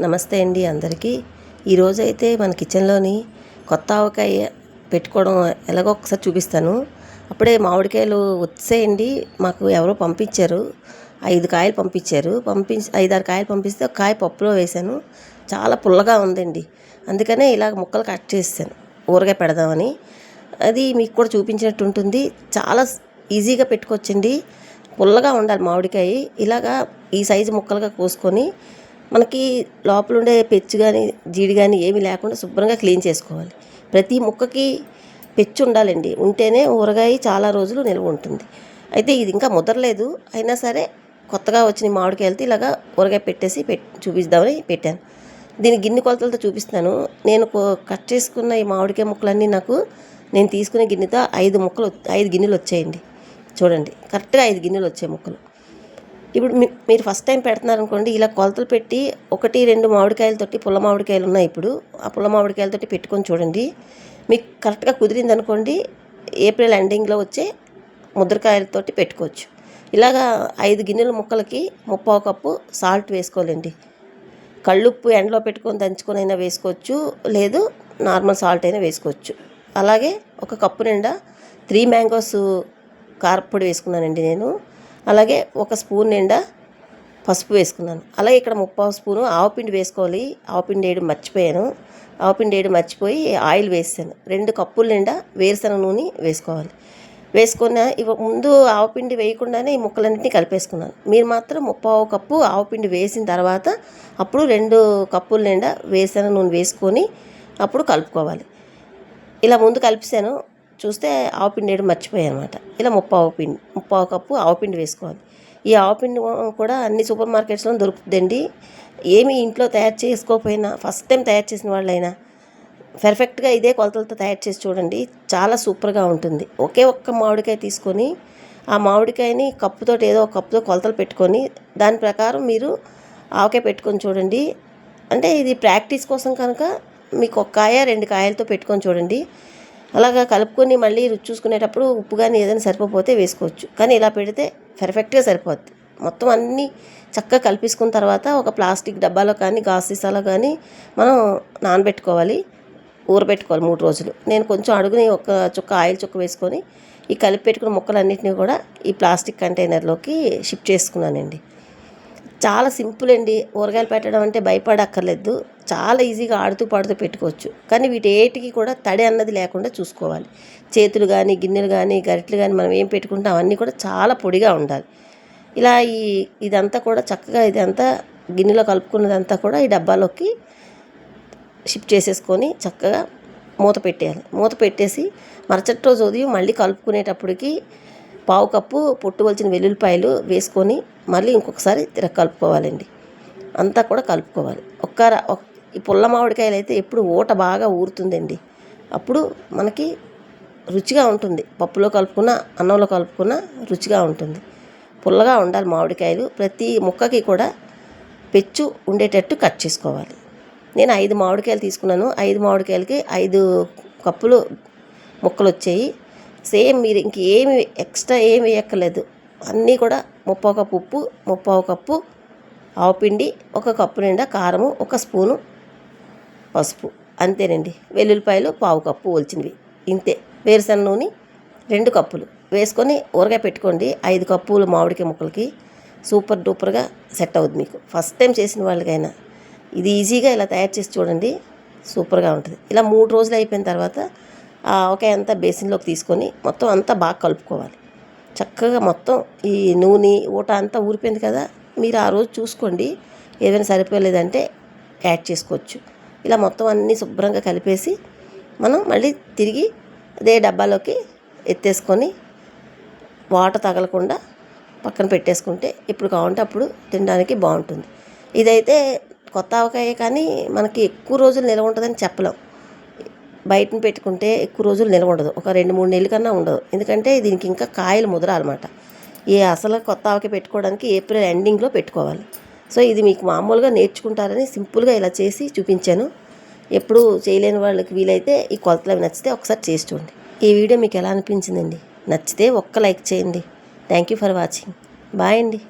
నమస్తే అండి అందరికీ. ఈరోజైతే మన కిచెన్లోని కొత్త ఆవకాయ పెట్టుకోవడం ఎలాగో ఒకసారి చూపిస్తాను. అప్పుడే మామిడికాయలు వచ్చేయండి. మాకు ఎవరో పంపించారు. ఐదు కాయలు పంపించారు. పంపించి ఐదారు కాయలు పంపిస్తే ఒక కాయ పప్పులో వేశాను. చాలా పుల్లగా ఉందండి. అందుకనే ఇలాగ ముక్కలు కట్ చేసాను ఊరగా పెడదామని. అది మీకు కూడా చూపించినట్టు ఉంటుంది. చాలా ఈజీగా పెట్టుకోవచ్చండి. పుల్లగా ఉండాలి మామిడికాయ. ఇలాగా ఈ సైజు ముక్కలుగా కోసుకొని మనకి లోపల ఉండే పెచ్చు కానీ జీడి కానీ ఏమీ లేకుండా శుభ్రంగా క్లీన్ చేసుకోవాలి. ప్రతి ముక్కకి పెచ్చు ఉండాలండి. ఉంటేనే ఊరగాయ చాలా రోజులు నిల్వ ఉంటుంది. అయితే ఇది ఇంకా ముదరలేదు. అయినా సరే కొత్తగా వచ్చిన మామిడికాయలతో ఇలాగా ఊరగాయ పెట్టేసి పెట్ చూపిద్దామని పెట్టాను. దీని గిన్నె కొలతలతో చూపిస్తాను. నేను కట్ చేసుకున్న ఈ మామిడికాయ ముక్కలన్నీ నాకు నేను తీసుకునే గిన్నెతో ఐదు ముక్కలు ఐదు గిన్నెలు వచ్చాయండి. చూడండి. కరెక్ట్గా ఐదు గిన్నెలు వచ్చాయి ముక్కలు. ఇప్పుడు మీ- మీరు ఫస్ట్ టైం పెడుతున్నారు అనుకోండి ఇలా కొలతలు పెట్టి ఒకటి రెండు మామిడికాయలతోటి పుల్ల మామిడికాయలు ఉన్నాయి ఇప్పుడు ఆ పుల్ల మామిడికాయలతోటి పెట్టుకొని చూడండి. మీకు కరెక్ట్గా కుదిరింది అనుకోండి ఏప్రిల్ ఎండింగ్లో వచ్చే ముద్రకాయలతోటి పెట్టుకోవచ్చు. ఇలాగా ఐదు గిన్నెల ముక్కలకి ముప్పావు కప్పు సాల్ట్ వేసుకోవాలండి. కళ్ళుప్పు ఎండలో పెట్టుకొని దంచుకొని అయినా వేసుకోవచ్చు లేదు నార్మల్ సాల్ట్ అయినా వేసుకోవచ్చు. అలాగే ఒక కప్పు నిండా త్రీ మ్యాంగోస్ కారపొడి వేసుకున్నానండి నేను. అలాగే ఒక స్పూన్ నిండా పసుపు వేసుకున్నాను. అలాగే ఇక్కడ ముప్పావు స్పూను ఆవపిండి వేసుకోవాలి. ఆవపిండి వేయడం మర్చిపోయాను. ఆవపిండి వేయడం మర్చిపోయి ఆయిల్ వేసాను. రెండు కప్పుల నిండా వేరుశనగ నూనె వేసుకోవాలి. వేసుకున్న ఇవ ముందు ఆవపిండి వేయకుండానే ఈ ముక్కలన్నింటినీ కలిపేసుకున్నాను. మీరు మాత్రం ముప్పావు కప్పు ఆవపిండి వేసిన తర్వాత అప్పుడు రెండు కప్పుల నిండా వేరుశనగ నూనె వేసుకొని అప్పుడు కలుపుకోవాలి. ఇలా ముందు కలిపిసాను చూస్తే ఆవుపిండి వేయడం మర్చిపోయాను అనమాట ఇలా ముప్పావు పిండి ముప్పావు కప్పు ఆవుపిండి వేసుకోవాలి. ఈ ఆవుపిండి కూడా అన్ని సూపర్ మార్కెట్స్లో దొరుకుతుందండి. ఏమి ఇంట్లో తయారు చేసుకోకపోయినా ఫస్ట్ టైం తయారు చేసిన వాళ్ళైనా పర్ఫెక్ట్గా ఇదే కొలతలతో తయారు చేసి చూడండి చాలా సూపర్గా ఉంటుంది. ఒకే ఒక్క మామిడికాయ తీసుకొని ఆ మామిడికాయని కప్పుతోటి ఏదో ఒక కప్పుతో కొలతలు పెట్టుకొని దాని ప్రకారం మీరు ఆవకాయ పెట్టుకొని చూడండి. అంటే ఇది ప్రాక్టీస్ కోసం కనుక మీకు ఒక కాయ రెండు కాయలతో పెట్టుకొని చూడండి. అలాగా కలుపుకొని మళ్ళీ రుచి చూసుకునేటప్పుడు ఉప్పు కానీ ఏదైనా సరిపోతే వేసుకోవచ్చు. కానీ ఇలా పెడితే పర్ఫెక్ట్గా సరిపోద్ది. మొత్తం అన్నీ చక్కగా కలిపేసుకున్న తర్వాత ఒక ప్లాస్టిక్ డబ్బాలో కానీ గాజు సీసాలో కానీ మనం నానబెట్టుకోవాలి. ఊరబెట్టుకోవాలి మూడు రోజులు. నేను కొంచెం అడుగుని ఒక చుక్క ఆయిల్ చుక్క వేసుకొని ఈ కలిపి పెట్టుకున్న ముక్కలన్నింటినీ కూడా ఈ ప్లాస్టిక్ కంటైనర్లోకి షిఫ్ట్ చేసుకున్నానండి. చాలా సింపుల్ అండి. ఊరగాయలు పెట్టడం అంటే భయపడక్కర్లేదు. చాలా ఈజీగా ఆడుతూ పాడుతూ పెట్టుకోవచ్చు. కానీ వీటి ఏటికి కూడా తడి అన్నది లేకుండా చూసుకోవాలి. చేతులు కానీ గిన్నెలు కానీ గరిటెలు కానీ మనం ఏం పెట్టుకుంటాం అవన్నీ కూడా చాలా పొడిగా ఉండాలి. ఇలా ఈ ఇదంతా కూడా చక్కగా ఇదంతా గిన్నెలో కలుపుకున్నదంతా కూడా ఈ డబ్బాలోకి షిఫ్ట్ చేసేసుకొని చక్కగా మూత పెట్టేయాలి. మూత పెట్టేసి మరుసటి రోజు ఉదయం మళ్ళీ కలుపుకునేటప్పటికి పావు కప్పు పొట్టు వెల్లుల్లిపాయలు వేసుకొని మళ్ళీ ఇంకొకసారి తిరగ కలుపుకోవాలండి. అంతా కూడా కలుపుకోవాలి. ఒక్క ఒక్- ఈ పుల్ల మామిడికాయలు అయితే ఎప్పుడు ఊట బాగా ఊరుతుందండి. అప్పుడు మనకి రుచిగా ఉంటుంది. పప్పులో కలుపుకున్న అన్నంలో కలుపుకున్న రుచిగా ఉంటుంది. పుల్లగా ఉండాలి మామిడికాయలు. ప్రతి ముక్కకి కూడా పెచ్చు ఉండేటట్టు కట్ చేసుకోవాలి. నేను ఐదు మామిడికాయలు తీసుకున్నాను. ఐదు మామిడికాయలకి ఐదు కప్పులు ముక్కలు వచ్చాయి సేమ్ మీరు ఇంకేమి ఎక్స్ట్రా ఏమి వేయక్కర్లేదు. అన్నీ కూడా ముప్పావు కప్పు ఉప్పు ముప్పావు కప్పు ఆవపిండి ఒక కప్పు నిండా కారము ఒక స్పూను పసుపు. అంతేనండి. వెల్లుల్లిపాయలు పావు కప్పు ఒలిచినవి. ఇంతే. వేరుశెనగ నూనె రెండు కప్పులు. వేసుకొని ఊరగా పెట్టుకోండి. ఐదు కప్పులు మామిడికాయ ముక్కలకి. సూపర్ డూపర్గా సెట్ అవుద్ది మీకు. ఫస్ట్ టైం చేసిన వాళ్ళకైనా. ఇది ఈజీగా ఇలా తయారు చేసి చూడండి. సూపర్గా ఉంటుంది. ఇలా మూడు రోజులు అయిపోయిన తర్వాత ఆ ఆవకాయ అంతా బేసిన్లోకి తీసుకొని మొత్తం అంతా బాగా కలుపుకోవాలి. చక్కగా మొత్తం ఈ నూనె ఊట అంతా ఊరిపోయింది కదా మీరు ఆ రోజు చూసుకోండి. ఏదైనా సరిపోలేదంటే యాడ్ చేసుకోవచ్చు. ఇలా మొత్తం అన్నీ శుభ్రంగా కలిపేసి మనం మళ్ళీ తిరిగి అదే డబ్బాలోకి ఎత్తేసుకొని వాటర్ తగలకుండా పక్కన పెట్టేసుకుంటే ఇప్పుడు కావాలంటే అప్పుడు తినడానికి బాగుంటుంది. ఇదైతే కొత్త ఆవకాయ కానీ మనకి ఎక్కువ రోజులు నిల్వ ఉంటుందని చెప్పలేం. బయటను పెట్టుకుంటే ఎక్కువ రోజులు నిల్వ ఉండదు ఒక రెండు మూడు నెలల కన్నా ఉండదు. ఎందుకంటే దీనికి ఇంకా కాయలు ముదరాలన్నమాట ఈ అసలు కొత్త ఆవకి పెట్టుకోవడానికి ఏప్రిల్ ఎండింగ్లో పెట్టుకోవాలి. సో ఇది మీకు మామూలుగా నేర్చుకుంటారని సింపుల్గా ఇలా చేసి చూపించాను. ఎప్పుడు చేయలేని వాళ్ళకి వీలైతే ఈ కొలతలు అవి నచ్చితే ఒకసారి చేసి చూడండి. ఈ వీడియో మీకు ఎలా అనిపించిందండి? నచ్చితే ఒక్క లైక్ చేయండి. Thank you for watching. Bye అండి.